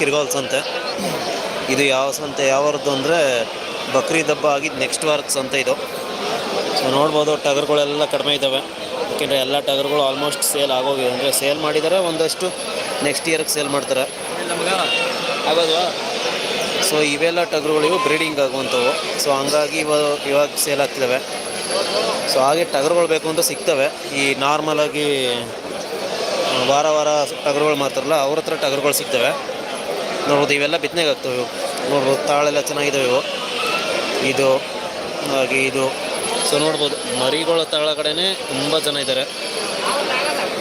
ಕಿರ್ಗಾಲ್ ಸಂತೆ ಇದು ಯಾವ ಸಂತೆ ಯಾವ್ದು ಅಂದರೆ ಬಕ್ರೀದ್ ಹಬ್ಬ ಆಗಿದ್ದು ನೆಕ್ಸ್ಟ್ ವಾರದ ಸಂತೆ ಇದು. ಸೊ ನೋಡ್ಬೋದು ಟಗರುಗಳೆಲ್ಲ ಕಡಿಮೆ ಇದ್ದಾವೆ ಯಾಕೆಂದರೆ ಎಲ್ಲ ಟಗರುಗಳು ಆಲ್ಮೋಸ್ಟ್ ಸೇಲ್ ಆಗೋಗಿವೆ ಅಂದರೆ ಸೇಲ್ ಮಾಡಿದರೆ ಒಂದಷ್ಟು ನೆಕ್ಸ್ಟ್ ಇಯರ್ಗೆ ಸೇಲ್ ಮಾಡ್ತಾರೆ. ಸೊ ಇವೆಲ್ಲ ಟಗರುಗಳು ಇವು ಬ್ರೀಡಿಂಗ್ ಆಗುವಂಥವು. ಸೊ ಹಂಗಾಗಿ ಇವಾಗ ಇವಾಗ ಸೇಲ್ ಆಗ್ತಿದ್ದಾವೆ ಸೊ ಹಾಗೆ ಟಗರುಗಳು ಬೇಕು ಅಂತ ಸಿಗ್ತವೆ. ಈ ನಾರ್ಮಲಾಗಿ ವಾರ ವಾರ ಟಗರುಗಳು ಮಾತ್ರಲ್ಲ ಅವ್ರ ಹತ್ರ ಟಗರುಗಳು ಸಿಗ್ತವೆ. ನೋಡ್ಬೋದು, ಇವೆಲ್ಲ ಬಿತ್ತನೆಗೆ ಆಗ್ತವೆ ಇವು. ನೋಡ್ಬೋದು, ತಾಳೆಲ್ಲ ಚೆನ್ನಾಗಿದ್ದಾವೆ ಇವು. ಇದು, ಹಾಗೆ ಇದು. ಸೊ ನೋಡ್ಬೋದು, ಮರಿಗಳ ತಾಳ ಕಡೆಯೇ ತುಂಬ ಜನ ಇದ್ದಾರೆ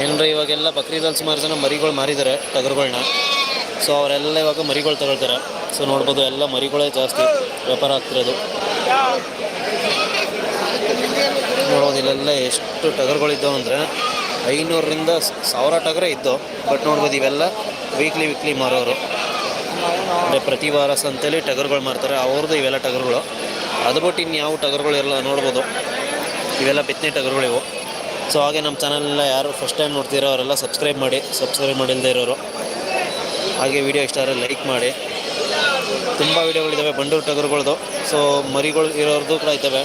ಏನಂದರೆ ಇವಾಗೆಲ್ಲ ಬಕ್ರೀದಲ್ಲಿ ಸುಮಾರು ಜನ ಮರಿಗಳು ಮಾರಿದ್ದಾರೆ ಟಗರುಗಳನ್ನ ಸೊ ಅವರೆಲ್ಲ ಇವಾಗ ಮರಿಗಳು ತಗೊಳ್ತಾರೆ. ಸೊ ನೋಡ್ಬೋದು, ಎಲ್ಲ ಮರಿಗಳೇ ಜಾಸ್ತಿ ವ್ಯಾಪಾರ ಆಗ್ತಿರೋದು. ನೋಡ್ಬೋದು, ಇಲ್ಲೆಲ್ಲ ಎಷ್ಟು ಟಗರುಗಳಿದ್ದವು ಅಂದರೆ, ಐನೂರರಿಂದ ಸಾವಿರ ಟಗರೇ ಇದ್ದು ಬಟ್ ನೋಡ್ಬೋದು, ಇವೆಲ್ಲ ವೀಕ್ಲಿ ವೀಕ್ಲಿ ಮಾರೋರು. ಅಂದರೆ ಪ್ರತಿ ವಾರ ಸಂತೆಯಲ್ಲಿ ಟಗರುಗಳು ಮಾರ್ತಾರೆ. ಅವ್ರದ್ದು ಇವೆಲ್ಲ ಟಗರುಗಳು. ಅದು ಬಿಟ್ಟು ಇನ್ಯಾವ ಟಗರುಗಳು ಇರಲ್ಲ ನೋಡ್ಬೋದು. ಇವೆಲ್ಲ ಬಿತ್ತನೆ ಇವು. ಸೊ ಹಾಗೆ ನಮ್ಮ ಚಾನಲ್ನ ಯಾರು ಫಸ್ಟ್ ಟೈಮ್ ನೋಡ್ತೀರೋ ಅವರೆಲ್ಲ ಸಬ್ಸ್ಕ್ರೈಬ್ ಮಾಡಿ ಸಬ್ಸ್ಕ್ರೈಬ್ ಮಾಡಿಲ್ಲದೆ ಇರೋರು. ಹಾಗೆ ವಿಡಿಯೋ ಇಷ್ಟ ಆದರೆ ಲೈಕ್ ಮಾಡಿ. ತುಂಬ ವೀಡಿಯೋಗಳಿದ್ದಾವೆ ಬಂಡೂರು ಟಗರುಗಳ್ದು. ಸೊ ಮರಿಗಳು ಇರೋರ್ದು ಕೂಡ ಇದ್ದಾವೆ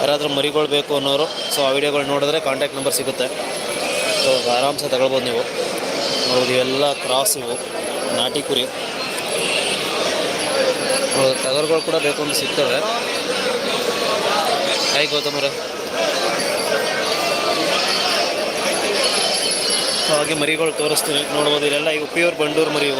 ಯಾರಾದರೂ ಮರಿಗಳು ಬೇಕು ಅನ್ನೋರು ಸೊ ಆ ವಿಡಿಯೋಗಳು ನೋಡಿದ್ರೆ ಕಾಂಟ್ಯಾಕ್ಟ್ ನಂಬರ್ ಸಿಗುತ್ತೆ. ಸೊ ಆರಾಮ್ಸೆ ತಗೊಳ್ಬೋದು ನೀವು. ನೋಡೋದು ಇವೆಲ್ಲ ಕ್ರಾಸ್ ಇವು. ನಾಟಿ ಕುರಿ. ಟಗರುಗಳು ಕೂಡ ಬೇಕು ಅಂತ ಸಿಗ್ತವೆ. ಹಾಯ್ ಗೌತಮರ. ಹಾಗೆ ಮರಿಗಳು ತೋರಿಸ್ತೀನಿ. ನೋಡ್ಬೋದು, ಇಲ್ಲೆಲ್ಲ ಈಗ ಪ್ಯೂರ್ ಬಂಡೂರು ಮರಿ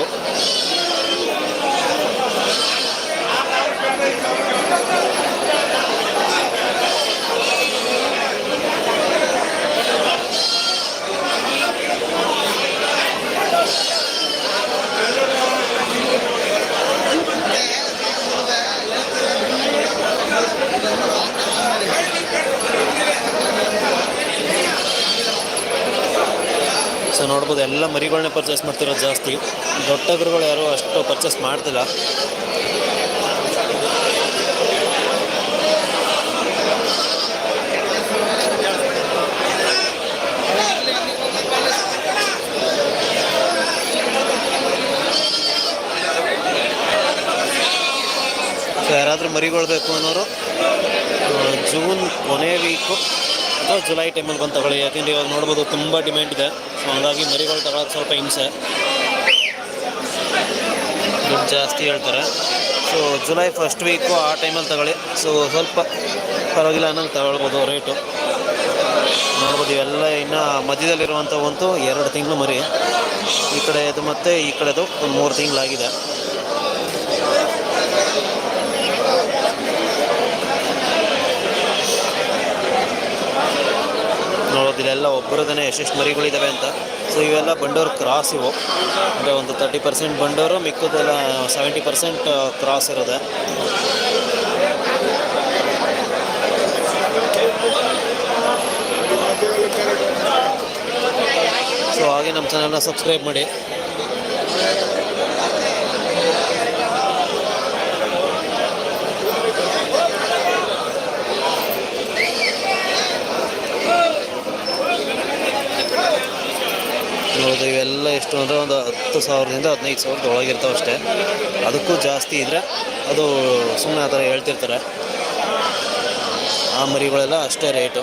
ಸೊ ನೋಡ್ಬೋದು ಎಲ್ಲ ಮರಿಗಳನ್ನೇ ಪರ್ಚೇಸ್ ಮಾಡ್ತಿರೋದು ಜಾಸ್ತಿ. ದೊಡ್ಡ ಟಗರುಗಳು ಯಾರು ಅಷ್ಟು ಪರ್ಚೇಸ್ ಮಾಡ್ತಿಲ್ಲ. ಯಾರಾದರೂ ಮರಿಗೊಳ್ಬೇಕು ಅನ್ನೋರು ಜೂನ್ ಕೊನೆ ವೀಕು ಅಥವಾ ಜುಲೈ ಟೈಮಲ್ಲಿ ಬಂದು ತಗೊಳ್ಳಿ. ಯಾಕೆಂದರೆ ಇವಾಗ ನೋಡ್ಬೋದು ತುಂಬ ಡಿಮ್ಯಾಂಡ್ ಇದೆ. ಸೊ ಹಾಗಾಗಿ ಮರಿಗಳು ತಗೊಳ್ಳೋದು ಸ್ವಲ್ಪ ಹಿಂಸೆ. ದುಡ್ಡು ಜಾಸ್ತಿ ಹೇಳ್ತಾರೆ. ಸೊ ಜುಲೈ ಫಸ್ಟ್ ವೀಕು ಆ ಟೈಮಲ್ಲಿ ತಗೊಳ್ಳಿ. ಸೊ ಸ್ವಲ್ಪ ಪರವಾಗಿಲ್ಲ ಅನ್ನೋಂಗೆ ತಗೊಳ್ಬೋದು ರೇಟು ನೋಡ್ಬೋದು ಇವೆಲ್ಲ ಇನ್ನು ಮಧ್ಯದಲ್ಲಿರುವಂಥವಂತೂ ಎರಡು ತಿಂಗಳು ಮರಿ. ಈ ಕಡೆದು ಮತ್ತು, ಈ ಕಡೆದು ಒಂದು ಮೂರು ತಿಂಗಳಾಗಿದೆ. ಇಲ್ಲೆಲ್ಲ ಒಬ್ಬರದೇ ಎಷ್ಟೆಷ್ಟು ಮರಿಗಳಿದ್ದಾವೆ ಅಂತ. ಸೊ ಇವೆಲ್ಲ ಬಂಡೋರು ಕ್ರಾಸ್ ಇವು. ಅಂದರೆ ಒಂದು ತರ್ಟಿ ಪರ್ಸೆಂಟ್ ಬಂಡೋರು, ಮಿಕ್ಕದೆಲ್ಲ ಸೆವೆಂಟಿ ಪರ್ಸೆಂಟ್ ಕ್ರಾಸ್ ಇರೋದೆ. ಸೊ ಹಾಗೆ ನಮ್ಮ ಚಾನಲ್ನ ಸಬ್ಸ್ಕ್ರೈಬ್ ಮಾಡಿ. ನೋಡೋದು, ಇವೆಲ್ಲ ಎಷ್ಟು ಅಂದರೆ ಒಂದು ಹತ್ತು ಸಾವಿರದಿಂದ ಹದಿನೈದು ಸಾವಿರದ ಒಳಗಿರ್ತಾವೆ ಅಷ್ಟೇ. ಅದಕ್ಕೂ ಜಾಸ್ತಿ ಇದ್ದರೆ ಅದು ಸುಮ್ಮನೆ ಆ ಥರ ಹೇಳ್ತಿರ್ತಾರೆ. ಆ ಮರಿಗಳೆಲ್ಲ ಅಷ್ಟೇ ರೇಟು.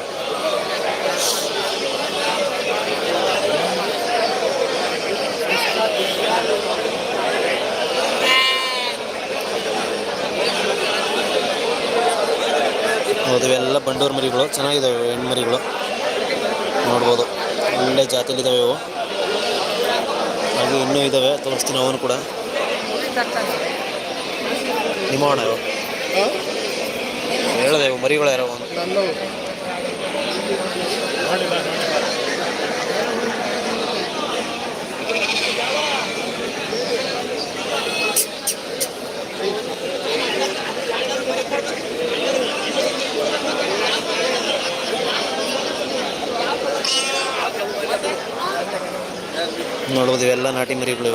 ಹೌದು, ಇವೆಲ್ಲ ಬಂಡೂರು ಮರಿಗಳು ಚೆನ್ನಾಗಿದ್ದಾವೆ ಹೆಣ್ಣು ಮರಿಗಳು. ನೋಡ್ಬೋದು, ಒಳ್ಳೆ ಜಾತಿಲಿದ್ದಾವೆ ಇವು. ಹಾಗೆ ಇನ್ನೂ ಇದ್ದಾವೆ ತೋರಿಸ್ತೀನಿ ಅವನು ಕೂಡ. ನಿಮ್ಮ ಅಣ್ಣ ಹೇಳಿದೆ ಮರಿಗಳು ಯಾರೋ ನೋಡ್ಬೋದು, ಇವೆಲ್ಲ ನಾಟಿ ಮರಿಗಳು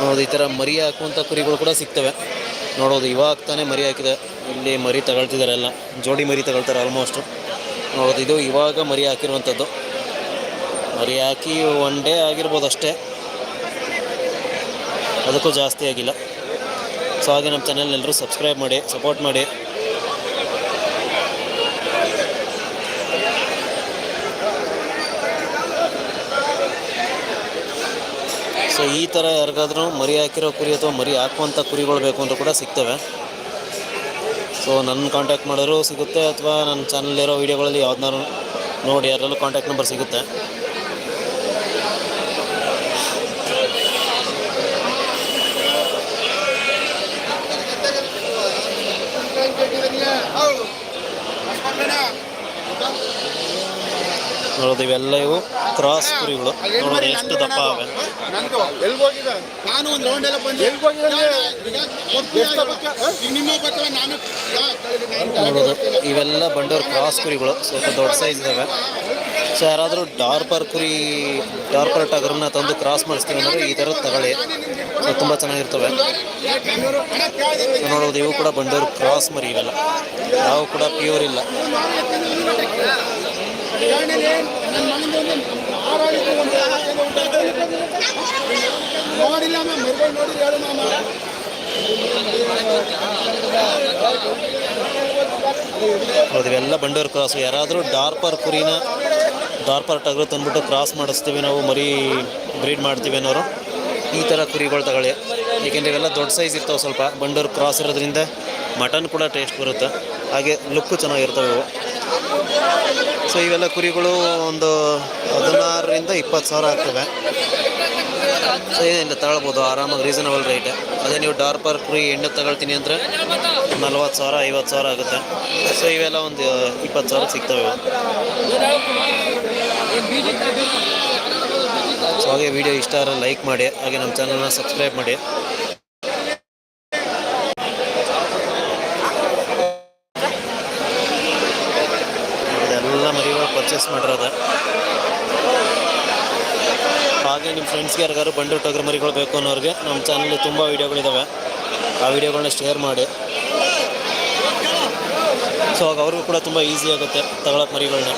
ನೋಡೋದು ಈ ಥರ ಮರಿ ಹಾಕುವಂಥ ಕುರಿಗಳು ಕೂಡ ಸಿಗ್ತವೆ. ನೋಡೋದು ಇವಾಗ ತಾನೇ ಮರಿ ಹಾಕಿದೆ. ಇಲ್ಲಿ ಮರಿ ತಗೊಳ್ತಿದ್ದಾರೆ ಎಲ್ಲ. ಜೋಡಿ ಮರಿ ತಗೊಳ್ತಾರೆ ಆಲ್ಮೋಸ್ಟು ನೋಡೋದು ಇದು ಇವಾಗ ಮರಿ ಹಾಕಿರುವಂಥದ್ದು ಮರಿ ಹಾಕಿ ಒನ್ ಡೇ ಆಗಿರ್ಬೋದು ಅಷ್ಟೇ. ಅದಕ್ಕೂ ಜಾಸ್ತಿ ಆಗಿಲ್ಲ. ಸೊ ಹಾಗೆ ನಮ್ಮ ಚಾನಲ್ ಎಲ್ಲರೂ ಸಬ್ಸ್ಕ್ರೈಬ್ ಮಾಡಿ ಸಪೋರ್ಟ್ ಮಾಡಿ. ಸೊ ಈ ಥರ ಯಾರಿಗಾದ್ರೂ ಮರಿ ಹಾಕಿರೋ ಕುರಿ ಅಥವಾ ಮರಿ ಹಾಕುವಂಥ ಕುರಿಗಳು ಬೇಕು ಅಂದರೂ ಕೂಡ ಸಿಗ್ತವೆ. ಸೊ ನನ್ನ ಕಾಂಟ್ಯಾಕ್ಟ್ ಮಾಡೋರು ಸಿಗುತ್ತೆ ಅಥವಾ ನನ್ನ ಚಾನಲ್ಲಿರೋ ವೀಡಿಯೋಗಳಲ್ಲಿ ಯಾವ್ದನ್ನಾರು ನೋಡಿ ಯಾರಲ್ಲೂ ಕಾಂಟ್ಯಾಕ್ಟ್ ನಂಬರ್ ಸಿಗುತ್ತೆ. ನೋಡೋದು ಇವೆಲ್ಲ ಇವು ಕ್ರಾಸ್ ಕುರಿಗಳು. ನೋಡಿ ಎಷ್ಟು ದಪ್ಪ ಅವೆ. ನೋಡೋದು ಇವೆಲ್ಲ ಬಂಡೋರ್ ಕ್ರಾಸ್ ಕುರಿಗಳು. ಸ್ವಲ್ಪ ದೊಡ್ಡ ಸೈಜ್ ಇದಾವೆ. ಸೊ ಯಾರಾದರೂ ಡಾರ್ಪರ್ ಕುರಿ, ಡಾರ್ಪರ್ ಟಗರನ್ನ ತಂದು ಕ್ರಾಸ್ ಮಾಡಿಸ್ತೀವಿ ಅಂದರೆ ಈ ಥರದ್ದು ತಗೊಳ್ಳಿ. ಸೊ ತುಂಬ ಚೆನ್ನಾಗಿರ್ತವೆ. ನೋಡೋದು ಇವು ಕೂಡ ಬಂಡೋರ್ ಕ್ರಾಸ್ ಮರಿ ಇವೆಲ್ಲ. ಯಾವ ಕೂಡ ಪ್ಯೂರ್ ಇಲ್ಲ. ನೋಡಿಲ್ಲ ಇವೆಲ್ಲ ಬಂಡೂರು ಕ್ರಾಸ್ ಯಾರಾದರೂ ಡಾರ್ಪರ್ ಕುರಿನ ಡಾರ್ಪರ್ ಟಗರು ತಂದ್ಬಿಟ್ಟು ಕ್ರಾಸ್ ಮಾಡಿಸ್ತೀವಿ ನಾವು, ಮರಿ ಬ್ರೀಡ್ ಮಾಡ್ತೀವಿ ಅನ್ನೋರು, ಈ ಥರ ಕುರಿಗಳು ತಗೊಳ್ಳಿ. ಏಕೆಂದರೆ ಇವೆಲ್ಲ ದೊಡ್ಡ ಸೈಜ್ ಇರ್ತಾವೆ ಸ್ವಲ್ಪ. ಬಂಡೂರು ಕ್ರಾಸ್ ಇರೋದ್ರಿಂದ ಮಟನ್ ಕೂಡ ಟೇಸ್ಟ್ ಬರುತ್ತೆ. ಹಾಗೆ ಲುಕ್ಕು ಚೆನ್ನಾಗಿರ್ತವೆ ಸೊ ಇವೆಲ್ಲ ಕುರಿಗಳು ಒಂದು ಹದಿನಾರರಿಂದ ಇಪ್ಪತ್ತು ಸಾವಿರ ಆಗ್ತವೆ. ಸೊ ಏನಿಲ್ಲ, ತಗೊಳ್ಬೋದು. ಆರಾಮಾಗಿ ರೀಸನಬಲ್ ರೇಟ್ ಅದೇ ನೀವು ಡಾರ್ಪರ್ ಕುರಿ ಎಣ್ಣೆ ತಗೊಳ್ತೀನಿ ಅಂದರೆ ನಲ್ವತ್ತು ಸಾವಿರ, ಐವತ್ತು ಸಾವಿರ ಆಗುತ್ತೆ. ಸೊ ಇವೆಲ್ಲ ಒಂದು ಇಪ್ಪತ್ತು ಸಾವಿರ ಸಿಗ್ತವೆ ಸೊ ಹಾಗೆ ವಿಡಿಯೋ ಇಷ್ಟ ಆದರೆ ಲೈಕ್ ಮಾಡಿ, ಹಾಗೆ ನಮ್ಮ ಚಾನಲ್ನ ಸಬ್ಸ್ಕ್ರೈಬ್ ಮಾಡಿ. ಎಲ್ಲ ಮರಿಗಳು ಪರ್ಚೇಸ್ ಮಾಡಿರೋದು. ಹಾಗೆ ನಿಮ್ಮ ಫ್ರೆಂಡ್ಸ್ಗೆ ಯಾರಿಗಾರು ಬಂಡು ಟಗರು ಮರಿಗಳು ಬೇಕು ಅನ್ನೋರಿಗೆ ನಮ್ಮ ಚಾನಲ್ಲಿ ತುಂಬ ವೀಡಿಯೋಗಳಿದ್ದಾವೆ ಆ ವೀಡಿಯೋಗಳನ್ನ ಶೇರ್ ಮಾಡಿ. ಸೊ ಆಗ ಅವ್ರಿಗೂ ಕೂಡ ತುಂಬ ಈಸಿ ಆಗುತ್ತೆ ತಗೊಳಕ್ಕೆ ಮರಿಗಳನ್ನ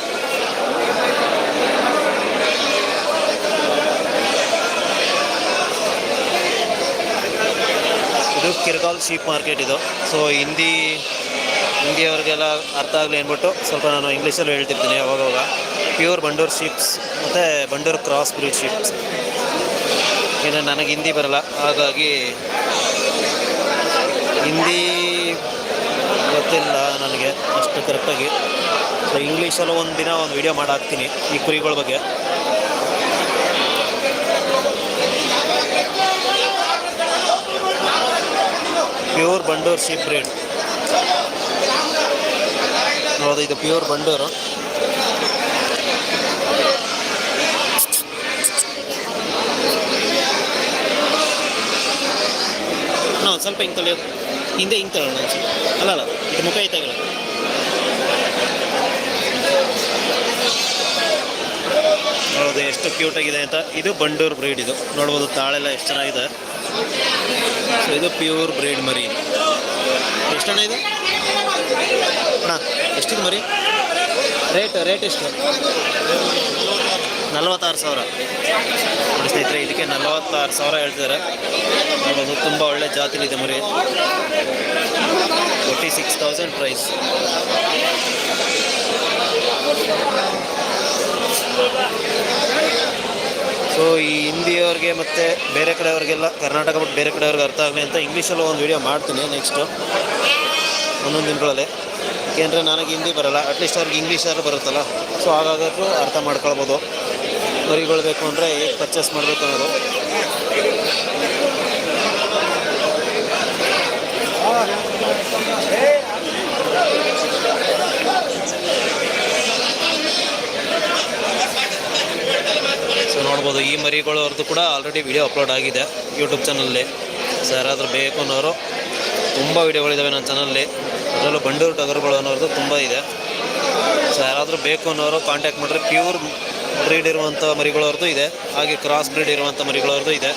ಇದು ಕಿರ್ಗಾಲ್ ಶೀಪ್ ಮಾರ್ಕೆಟ್ ಇದು. ಸೊ ಹಿಂದಿ, ಹಿಂದಿಯವ್ರಿಗೆಲ್ಲ ಅರ್ಥ ಆಗಲಿ ಅಂದ್ಬಿಟ್ಟು ಸ್ವಲ್ಪ ನಾನು ಇಂಗ್ಲೀಷಲ್ಲೂ ಹೇಳ್ತಿರ್ತೀನಿ ಅವಾಗವಾಗ. ಪ್ಯೂರ್ ಬಂಡೂರ್ ಶಿಪ್ಸ್ ಮತ್ತು ಬಂಡೂರ್ ಕ್ರಾಸ್ ಬ್ರೀಡ್ ಶಿಪ್ಸ್. ಇನ್ನು ನನಗೆ ಹಿಂದಿ ಬರಲ್ಲ, ಹಾಗಾಗಿ ಹಿಂದಿ ಗೊತ್ತಿಲ್ಲ ನನಗೆ ಅಷ್ಟು ಕರೆಕ್ಟಾಗಿ ಸೊ ಇಂಗ್ಲೀಷಲ್ಲೂ ಒಂದು ದಿನ ಒಂದು ವಿಡಿಯೋ ಮಾಡಾಕ್ತೀನಿ ಈ ಕುರಿಗಳ ಬಗ್ಗೆ. Pure Bandur sheep breed. ನೋಡೋದು ಇದು ಪ್ಯೂರ್ ಬಂಡೂರು ಹಾಂ ಸ್ವಲ್ಪ ಹಿಂಗೆ ಹಿಂದೆ ಹಿಂಗೆ ಅನ್ಸಿ ಅಲ್ಲ ಅಲ್ಲ, ಇದು ಮುಖ ಐತೆ ನೋಡೋದು ಎಷ್ಟು ಕ್ಯೂಟಾಗಿದೆ ಅಂತ. ಇದು ಬಂಡೂರ್ ಬ್ರೀಡ್ ಇದು. ನೋಡ್ಬೋದು ತಾಳೆಲ್ಲ ಎಷ್ಟು ಚೆನ್ನಾಗಿದೆ. ಸೊ ಇದು ಪ್ಯೂರ್ ಬ್ರೀಡ್ ಮರಿ. ಎಷ್ಟಣ್ಣ ಇದು? ಅಣ್ಣ, ಎಷ್ಟಿದೆ ಮರಿ? ರೇಟ್ ರೇಟ್ ಎಷ್ಟು? ನಲವತ್ತಾರು ಸಾವಿರ. ನೋಡಿ ಸ್ನೇಹಿತರೆ, ಇದಕ್ಕೆ ನಲವತ್ತಾರು ಸಾವಿರ ಹೇಳ್ತಿದ್ದಾರೆ. ನೋಡೋದು ತುಂಬ ಒಳ್ಳೆ ಜಾತಿಲಿದೆ ಮರಿ. Forty six thousand price so ಈ ಹಿಂದಿಯವ್ರಿಗೆ ಮತ್ತು ಬೇರೆ ಕಡೆಯವ್ರಿಗೆಲ್ಲ ಕರ್ನಾಟಕ ಬಿಟ್ಟು ಬೇರೆ ಕಡೆಯವ್ರಿಗೆ ಅರ್ಥ ಆಗಲಿ ಅಂತ ಇಂಗ್ಲೀಷಲ್ಲೂ ಒಂದು ವೀಡಿಯೋ ಮಾಡ್ತೀನಿ ನೆಕ್ಸ್ಟು ಒಂದೊಂದು ದಿನಗಳಲ್ಲಿ ಏಕೆಂದರೆ ನನಗೆ ಹಿಂದಿ ಬರಲ್ಲ ಅಟ್ಲೀಸ್ಟ್ ಅವ್ರಿಗೆ ಇಂಗ್ಲೀಷಾದ್ರೂ ಬರುತ್ತಲ್ಲ. ಸೊ ಹಾಗಾದ್ರೂ ಅರ್ಥ ಮಾಡ್ಕೊಳ್ಬೋದು. ಮರಿಗಳು ಬೇಕು ಅಂದರೆ ಹೇಗೆ ಪರ್ಚೇಸ್ ಮಾಡಬೇಕು ಅನ್ನೋದು. ಸೊ ನೋಡ್ಬೋದು, ಈ ಮರಿಗಳು ಅವ್ರದ್ದು ಕೂಡ ಆಲ್ರೆಡಿ ವಿಡಿಯೋ ಅಪ್ಲೋಡ್ ಆಗಿದೆ ಯೂಟ್ಯೂಬ್ ಚಾನಲ್ಲಿ ಸೊ ಯಾರಾದರೂ ಬೇಕು ಅನ್ನೋರು, ತುಂಬ ವಿಡಿಯೋಗಳಿದ್ದಾವೆ ನನ್ನ ಚಾನಲ್ಲಿ ಅದರಲ್ಲೂ ಬಂಡೂರು ಟಗರುಗಳು ಅನ್ನೋರ್ದು ತುಂಬ ಇದೆ. ಸೊ ಯಾರಾದರೂ ಬೇಕು ಅನ್ನೋರು ಕಾಂಟ್ಯಾಕ್ಟ್ ಮಾಡಿದ್ರೆ ಪ್ಯೂರ್ ಬ್ರೀಡ್ ಇರುವಂಥ ಮರಿಗಳವ್ರದ್ದು ಇದೆ. ಹಾಗೆ ಕ್ರಾಸ್ ಬ್ರೀಡ್ ಇರುವಂಥ ಮರಿಗಳವ್ರದ್ದು ಇದೆ.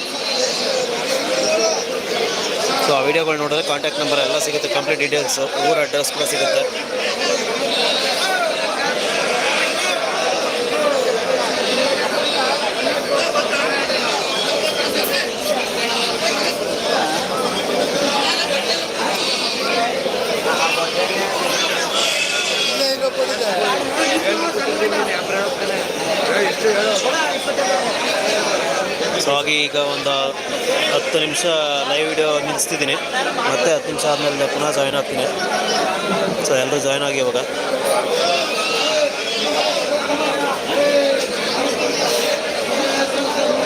ಸೊ ಆ ವಿಡಿಯೋಗಳು ನೋಡಿದ್ರೆ ಕಾಂಟ್ಯಾಕ್ಟ್ ನಂಬರ್ ಎಲ್ಲ ಸಿಗುತ್ತೆ ಕಂಪ್ಲೀಟ್ ಡೀಟೇಲ್ಸು ಊರ ಅಡ್ರೆಸ್ ಕೂಡ ಸಿಗುತ್ತೆ. ಸೊ ಹಾಗೆ ಈಗ ಒಂದು ಹತ್ತು ನಿಮಿಷ ಲೈವ್ ವಿಡಿಯೋ ನಿಲ್ಲಿಸ್ತಿದ್ದೀನಿ. ಮತ್ತೆ ಹತ್ತು ನಿಮಿಷ ಆದಮೇಲೆ ಪುನಃ ಜಾಯ್ನ್ ಆಗ್ತೀನಿ. ಸೊ ಎಲ್ಲರೂ ಜಾಯ್ನ್ ಆಗಿ ಇವಾಗ.